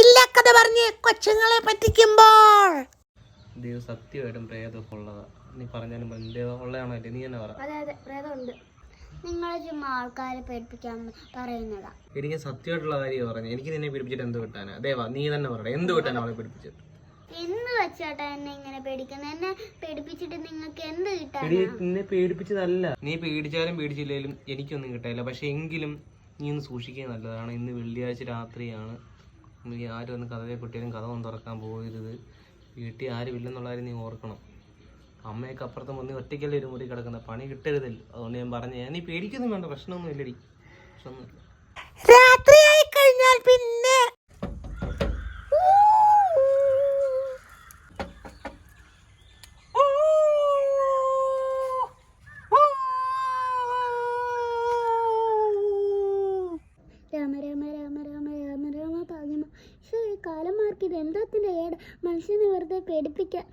ഇല്ല കഥ പറഞ്ഞ് കൊച്ചുങ്ങളെ പറ്റിക്കുമ്പോൾ. ദൈവം സത്യമായിട്ടും പ്രേതമൊക്കെ ഉള്ളതാ. നീ പറഞ്ഞാലും ഉള്ളതാണോ അല്ലേ നീ തന്നെ പറ. അതെ അതെ പ്രേതമുണ്ട്. നിങ്ങൾ ചുമ്മാ ആൾക്കാരെ പേടിപ്പിക്കാൻ പറയുന്നതാ. എനിക്ക് സത്യമായിട്ടുള്ള കാര്യം പറഞ്ഞു എനിക്ക് നിന്നെ പിടിപ്പിച്ചിട്ട് എന്ത് കിട്ടാനാ? ദേവാ നീ തന്നെ പറയട്ടെ എന്ത് കിട്ടാനാ അവളെ പിടിപ്പിച്ചത് എന്ന് വെച്ചാട്ടാ എന്നെ ഇങ്ങനെ പേടിക്കുന്നത് എന്നെ പേടിപ്പിച്ചിട്ട് നിങ്ങൾക്ക് എന്ത് നിന്നെ പേടിപ്പിച്ചതല്ല. നീ പേടിച്ചാലും പേടിച്ചില്ലേലും എനിക്കൊന്നും കിട്ടാനില്ല. പക്ഷെ എങ്കിലും നീ ഒന്ന് സൂക്ഷിക്കുക നല്ലതാണ്. ഇന്ന് വെള്ളിയാഴ്ച രാത്രിയാണ്. നീ ആരും ഒന്ന് കഥയെ കുട്ടിയാലും കഥ ഒന്നും തുറക്കാൻ പോകരുത്. വീട്ടിൽ ആരും ഇല്ലെന്നുള്ള കാര്യം നീ ഓർക്കണം. അമ്മയൊക്കെ അപ്പുറത്ത് വന്ന് ഒറ്റയ്ക്കല്ലേ ഒരു മുറി കിടക്കുന്ന? പണി കിട്ടരുതല്ലോ അതുകൊണ്ട് ഞാൻ പറഞ്ഞു ഞാൻ ഈ പേടിക്കൊന്നും വേണ്ട പ്രശ്നമൊന്നും ഇല്ലടി. പ്രശ്നമൊന്നുമില്ല രാത്രിയായി കഴിഞ്ഞാൽ പിന്നെ ഇത് എന്തോത്തിന്റെ ഏട്? മനുഷ്യനെ വെറുതെ പേടിപ്പിക്കാൻ